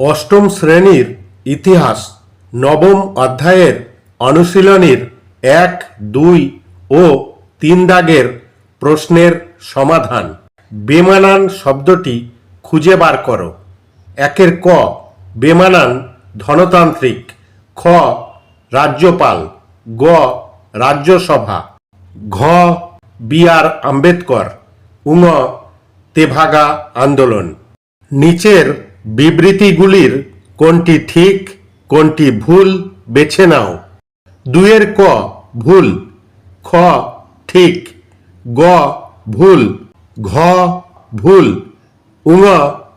অষ্টম শ্রেণির ইতিহাস নবম অধ্যায়ের অনুশীলনীর এক, দুই ও তিন দাগের প্রশ্নের সমাধান। বেমানান শব্দটি খুঁজে বার করো। একের ক, বেমানান ধনতান্ত্রিক, খ, রাজ্যপাল, গ, রাজ্যসভা, ঘ, বি আর আম্বেদকর উঙ তেভাগা আন্দোলন। নিচের বিবৃতিগুলির কোনটি ঠিক, কোনটি ভুল বেছে নাও। দুয়ের ক ভুল, খ ঠিক, গ ভুল, ঘ ভুল, উঙ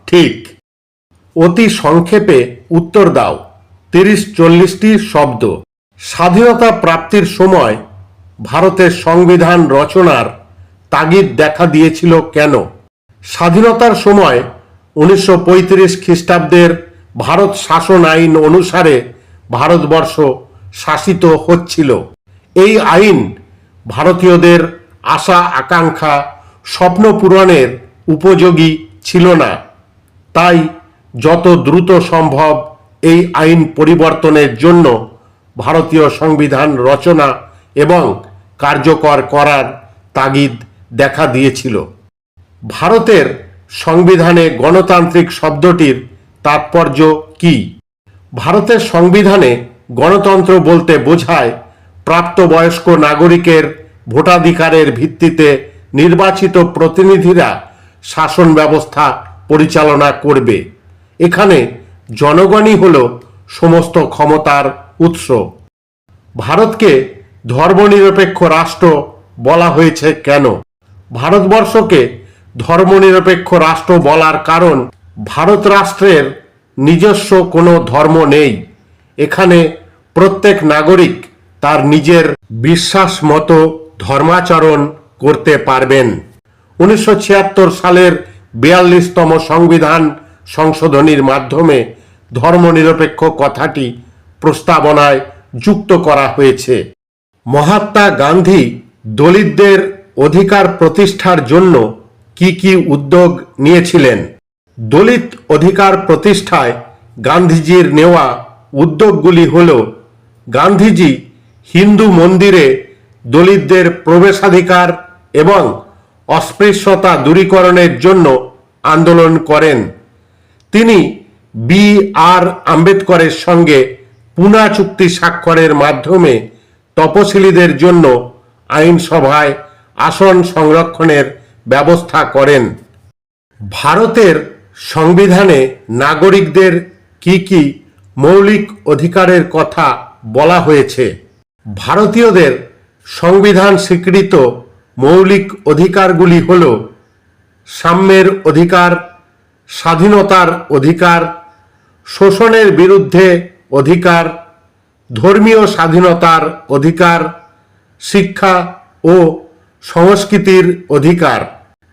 ঠিক। অতি সংক্ষেপে উত্তর দাও। তিরিশ চল্লিশটি শব্দ। স্বাধীনতা প্রাপ্তির সময় ভারতের সংবিধান রচনার তাগিদ দেখা দিয়েছিল কেন? স্বাধীনতার সময় উনিশশো পঁয়ত্রিশ খ্রিস্টাব্দের ভারত শাসন আইন অনুসারে ভারতবর্ষ শাসিত হচ্ছিল। এই আইন ভারতীয়দের আশা, আকাঙ্ক্ষা, স্বপ্ন পূরণের উপযোগী ছিল না। তাই যত দ্রুত সম্ভব এই আইন পরিবর্তনের জন্য ভারতীয় সংবিধান রচনা এবং কার্যকর করার তাগিদ দেখা দিয়েছিল। ভারতের সংবিধানে গণতান্ত্রিক শব্দটির তাৎপর্য কি? ভারতের সংবিধানে গণতন্ত্র বলতে বোঝায় প্রাপ্তবয়স্ক নাগরিকের ভোটাধিকারের ভিত্তিতে নির্বাচিত প্রতিনিধিরা শাসন ব্যবস্থা পরিচালনা করবে। এখানে জনগণই হল সমস্ত ক্ষমতার উৎস। ভারতকে ধর্মনিরপেক্ষ রাষ্ট্র বলা হয়েছে কেন? ভারতবর্ষকে ধর্মনিরপেক্ষ রাষ্ট্র বলার কারণ, ভারত রাষ্ট্রের নিজস্ব কোনো ধর্ম নেই। এখানে প্রত্যেক নাগরিক তার নিজের বিশ্বাস মতো ধর্মাচরণ করতে পারবেন। উনিশশো ছিয়াত্তর সালের বিয়াল্লিশতম সংবিধান সংশোধনীর মাধ্যমে ধর্মনিরপেক্ষ কথাটি প্রস্তাবনায় যুক্ত করা হয়েছে। মহাত্মা গান্ধী দলিতদের অধিকার প্রতিষ্ঠার জন্য কি কি উদ্যোগ নিয়েছিলেন? দলিত অধিকার প্রতিষ্ঠায় গান্ধীজির নেওয়া উদ্যোগগুলি হল, গান্ধীজি হিন্দু মন্দিরে দলিতদের প্রবেশাধিকার এবং অস্পৃশ্যতা দূরীকরণের জন্য আন্দোলন করেন। তিনি বি আর আম্বেদকরের সঙ্গে পুনা চুক্তি স্বাক্ষরের মাধ্যমে তপশিলীদের জন্য আইনসভায় আসন সংরক্ষণের ব্যবস্থা করেন। ভারতের সংবিধানে নাগরিকদের কি কি মৌলিক অধিকারের কথা বলা হয়েছে? ভারতীয়দের সংবিধান স্বীকৃত মৌলিক অধিকারগুলি হল সাম্যের অধিকার, স্বাধীনতার অধিকার, শোষণের বিরুদ্ধে অধিকার, ধর্মীয় স্বাধীনতার অধিকার, শিক্ষা ও সংস্কৃতির অধিকার,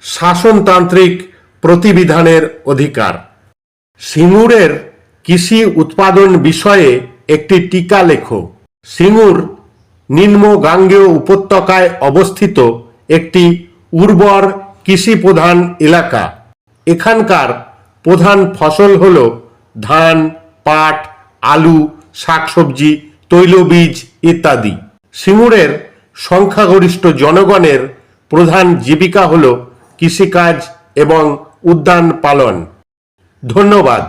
শাসনতান্ত্রিক প্রতিবিধানের অধিকার। সিঙ্গুরের কৃষি উৎপাদন বিষয়ে একটি টিকা লেখো। সিঙ্গুর নিম্ন গাঙ্গেয় উপত্যকায় অবস্থিত একটি উর্বর কৃষি প্রধান এলাকা। এখানকার প্রধান ফসল হল ধান, পাট, আলু, শাকসবজি, তৈলবীজ ইত্যাদি। সিঙ্গুরের সংখ্যাগরিষ্ঠ জনগণের প্রধান জীবিকা হল কৃষিকাজ এবং উদ্যান পালন। ধন্যবাদ।